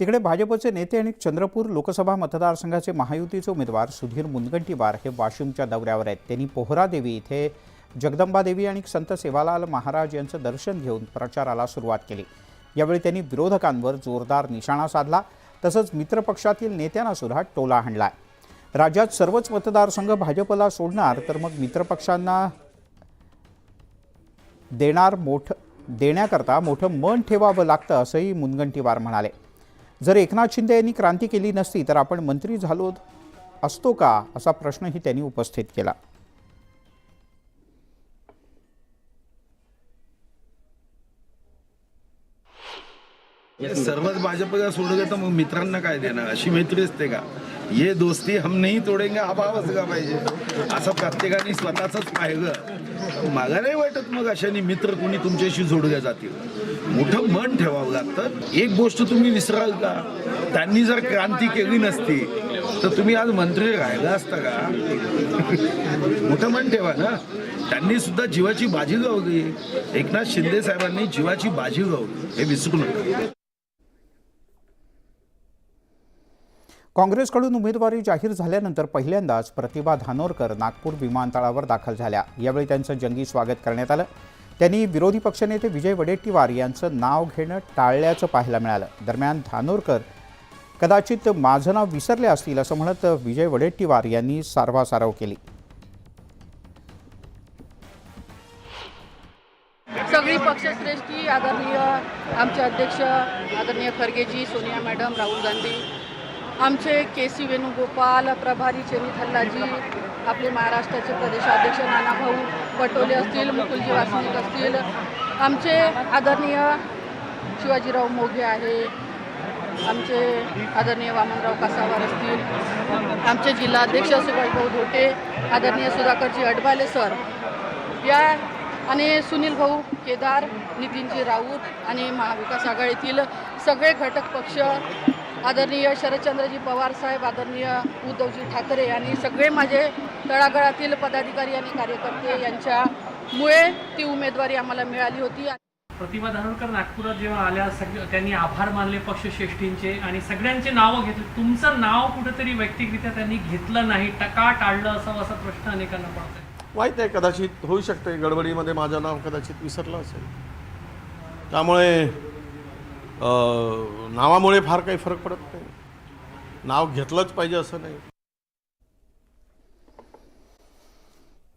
तिकडे भाजपचे नेते आणि चंद्रपूर लोकसभा मतदारसंघाचे महायुतीचे उमेदवार सुधीर मुनगंटीवार हे वाशिमच्या दौऱ्यावर आहेत. त्यांनी पोहरादेवी इथे जगदंबादेवी आणि संत सेवालाल महाराज यांचं दर्शन घेऊन प्रचाराला सुरुवात केली. यावेळी त्यांनी विरोधकांवर जोरदार निशाणा साधला. तसंच मित्रपक्षातील नेत्यांना सुद्धा टोला हाणला राज्यात सर्वच मतदारसंघ भाजपला सोडणार तर मग मित्रपक्षांना देणार मोठ देण्याकरता मोठं मन ठेवावं लागतं असंही मुनगंटीवार म्हणाले. जर एकनाथ शिंदे यांनी क्रांती केली नसती तर आपण मंत्री झालो असतो का? असा प्रश्नही त्यांनी उपस्थित केला. सर्वच भाजपचा सोडून तर मग मित्रांना काय देणार? अशी मैत्री असते का? ये दोस्ती हम नाही तोडेंगे हा भाव का पाहिजे असं प्रत्येकाने स्वतःच पाहिलं. मला नाही वाटत मग अशाने मित्र कोणी तुमच्याशी जोडल्या जातील. मोठं मन ठेवावं लागतं. एक गोष्ट तुम्ही विसराल का? त्यांनी जर क्रांती केली नसती तर तुम्ही आज मंत्री राहिला असता का? मोठं मन ठेवा ना. त्यांनी सुद्धा जीवाची बाजी गावली. एकनाथ शिंदे साहेबांनी जीवाची बाजी गावली. हे विसरू नका. काँग्रेसकडून उमेदवारी जाहीर झाल्यानंतर पहिल्यांदाच प्रतिभा धानोरकर नागपूर विमानतळावर दाखल झाल्या. यावेळी त्यांचं जंगी स्वागत करण्यात आलं. त्यांनी विरोधी पक्षनेते विजय वडेट्टीवार यांचं नाव घेणं टाळल्याचं पाहायला मिळालं. दरम्यान धानोरकर कदाचित माझं नाव विसरले असतील असं म्हणत विजय वडेट्टीवार यांनी सारवासारव केली. सगळी पक्षश्रेष्ठी आदरणीय आमचे अध्यक्ष आदरणीय खरगेजी सोनिया मॅडम राहुल गांधी आमचे के सी वेणुगोपाल प्रभारी चेनी थल्लाजी आपले महाराष्ट्राचे प्रदेशाध्यक्ष नानाभाऊ पटोले असतील मुकुलजी वासनिक असतील. आमचे आदरणीय शिवाजीराव मोघे आहे. आमचे आदरणीय वामनराव कासावार असतील. आमचे जिल्हाध्यक्ष सुभाषभाऊ धोटे आदरणीय सुधाकरजी अडबाले सर. या आणि सुनील भाऊ केदार नितीनजी राऊत आणि महाविकास आघाडीतील सगळे घटक पक्ष आदरणीय शरदचंद्रजी पवार साहेब आदरणीय उद्धवजी ठाकरे आणि सगळे माझे तळागळातील पदाधिकारी आणि कार्यकर्ते यांच्यामुळे ती उमेदवारी आम्हाला मिळाली होती. प्रतिभा धानोरकर नागपुरात जेव्हा आल्या सग त्यांनी आभार मानले पक्षश्रेष्ठींचे आणि सगळ्यांचे नावं घेतले. तुमचं नाव कुठेतरी वैयक्तिकरित्या त्यांनी घेतलं नाही टका टाळलं असावं असा प्रश्न अनेकांना पडतोय. माहीत आहे कदाचित होऊ शकते. गडबडीमध्ये माझं नाव कदाचित विसरलं असेल. त्यामुळे नावामुळे फार काही फरक पडत नाही. नाव घेतलंच पाहिजे असं नाही.